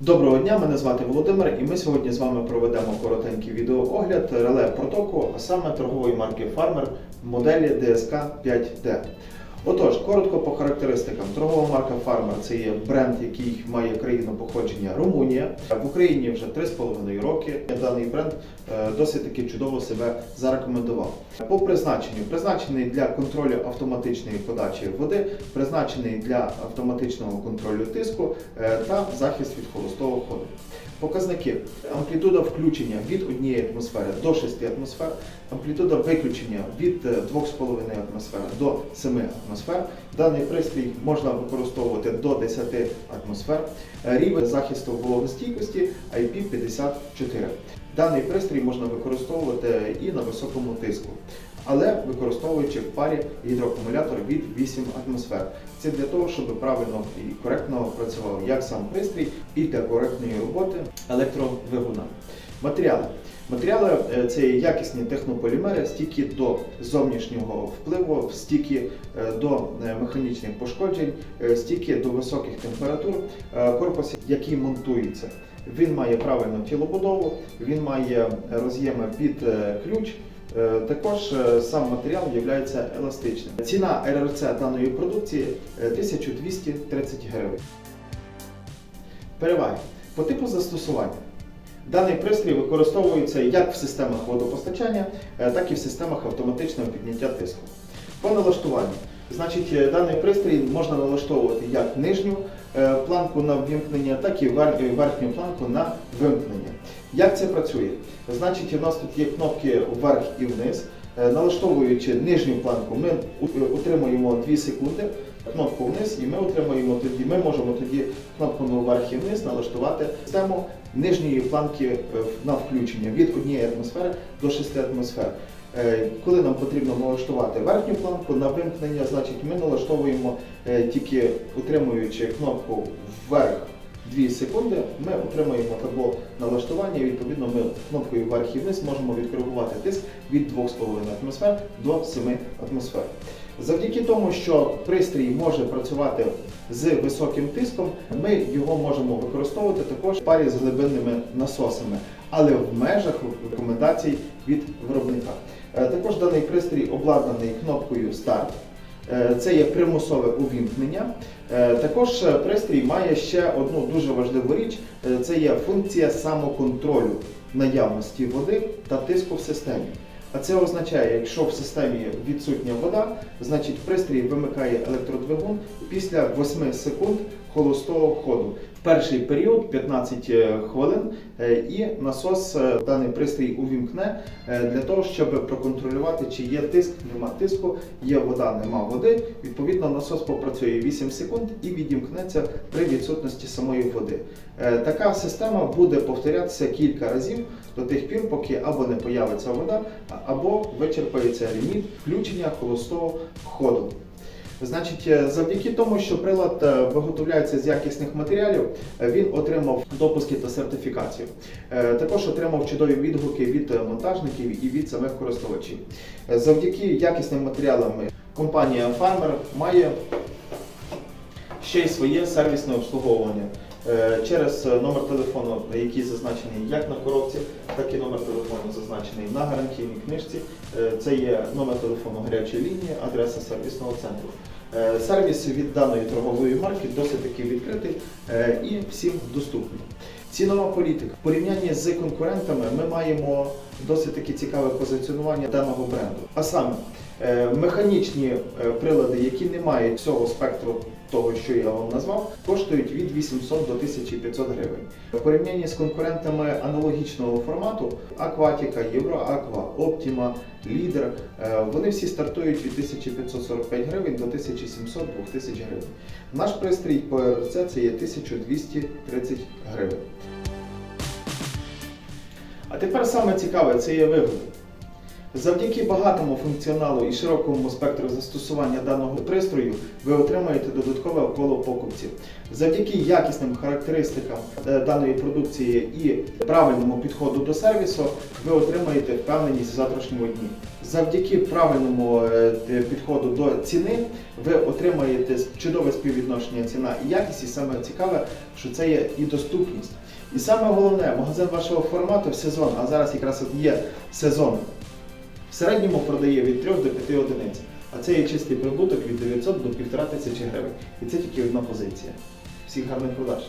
Доброго дня, мене звати Володимир, і ми сьогодні з вами проведемо коротенький відеоогляд реле протоку, а саме торгової марки Farmer моделі DSK 5D. Отож, коротко по характеристикам. Торгова марка Farmer це є бренд, який має країну походження Румунія. В Україні вже 3,5 роки. Даний бренд е, досить таки чудово себе зарекомендував. По призначенню призначений для контролю автоматичної подачі води, призначений для автоматичного контролю тиску е, та захист від холостого ходу. Показники амплітуда включення від 1 атмосфери до 6 атмосфер, амплітуда виключення від е, 2,5 атмосфер до 7 атмосфер. Даний пристрій можна використовувати до 10 атмосфер. Е, Рівень захисту вологостійкості IP54. Даний пристрій можна використовувати і на високому тиску, але використовуючи в парі гідроакумулятор від 8 атмосфер. Це для того, щоб правильно і коректно працював як сам пристрій, і для коректної роботи електровигуна. Матеріали. Матеріали е, це якісні технополімери, стійкі до зовнішнього впливу, стійкі е, до е, механічних пошкоджень, стійкі до високих температур. Корпус, який монтується, він має правильну тілобудову, він має роз'єми під ключ. Е, Також е, сам матеріал є еластичним. Ціна РРЦ даної продукції е, 1230 гривень. Переваги. По типу застосування. Даний пристрій використовується як в системах водопостачання, е, так і в системах автоматичного підняття тиску. По налаштуванню. Значить, е, даний пристрій можна налаштовувати як нижню е, планку на ввімкнення, так і е, верхню планку на вимкнення. Як це працює? Значить, у нас тут є кнопки вверх і вниз. Е, Налаштовуючи нижню планку, ми утримуємо 2 секунди, кнопку вниз, і ми отримуємо тоді. Ми можемо тоді кнопками вверх і вниз налаштувати систему нижньої планки е, на включення від 1 атмосфери до 6 атмосфер. Е, Коли нам потрібно налаштувати верхню планку на вимкнення, значить ми налаштовуємо е, тільки утримуючи кнопку вверх 2 секунди, ми отримуємо табло налаштування. і, Відповідно, ми кнопкою вверх і вниз можемо відкоригувати тиск від 2,5 атмосфер до 7 атмосфер. Завдяки тому, що пристрій може працювати з високим тиском, ми його можемо використовувати також в парі з глибинними насосами, але в межах рекомендацій від виробника. Е, Також даний пристрій обладнаний кнопкою старт. Е, Це є примусове увімкнення. Е, Також пристрій має ще одну дуже важливу річ: це є функція самоконтролю наявності води та тиску в системі. А це означає, якщо в системі відсутня вода, значить пристрій вимикає електродвигун після 8 секунд холостого ходу. Перший період 15 хвилин е, і насос е, даний пристрій увімкне е, для того, щоб проконтролювати, чи є тиск, нема тиску, є вода, нема води. Відповідно, насос попрацює 8 секунд і відімкнеться при відсутності самої води. Е, Така система буде повторятися кілька разів до тих пір, поки або не появиться вода, або вичерпається ліміт включення холостого ходу. Значить, е, завдяки тому, що прилад е, виготовляється з якісних матеріалів, е, він отримав допуски та сертифікацію. Також отримав чудові відгуки від монтажників і від самих користувачів. Завдяки якісним матеріалам компанія Farmer має ще й своє сервісне обслуговування. Е, Через е, номер телефону, який зазначений як на коробці, так і номер телефону зазначений на гарантійній книжці. Е, Це є номер телефону гарячої лінії, адреса сервісного центру. Сервіс від даної торгової марки досить таки відкритий і всім доступний. Цінова політика. В порівнянні з конкурентами ми маємо досить таки цікаве позиціонування даного бренду. А саме механічні е, прилади, які не мають всього спектру того, що я вам назвав, коштують від 800 до 1500 гривень. В порівнянні з конкурентами аналогічного формату Акватіка, Євроаква, Оптіма, Лідер, е, вони всі стартують від 1545 гривень до 1700-2000 гривень. Наш пристрій по РЦ це є 1230 гривень. А тепер саме цікаве це є вигоди. Завдяки багатому функціоналу і широкому спектру застосування даного пристрою ви отримаєте додаткове коло покупців. Завдяки якісним характеристикам е, даної продукції і правильному підходу до сервісу, ви отримаєте впевненість в завтрашньому дні. Завдяки правильному е, підходу до ціни, ви отримаєте чудове співвідношення ціна і якість, і саме цікаве, що це є і доступність. І саме головне, магазин вашого формату в сезон, а зараз якраз є сезон. В середньому продає від 3 до 5 одиниць, а це є чистий прибуток від 900 до 1500 гривень. І це тільки одна позиція. Всіх гарних продаж!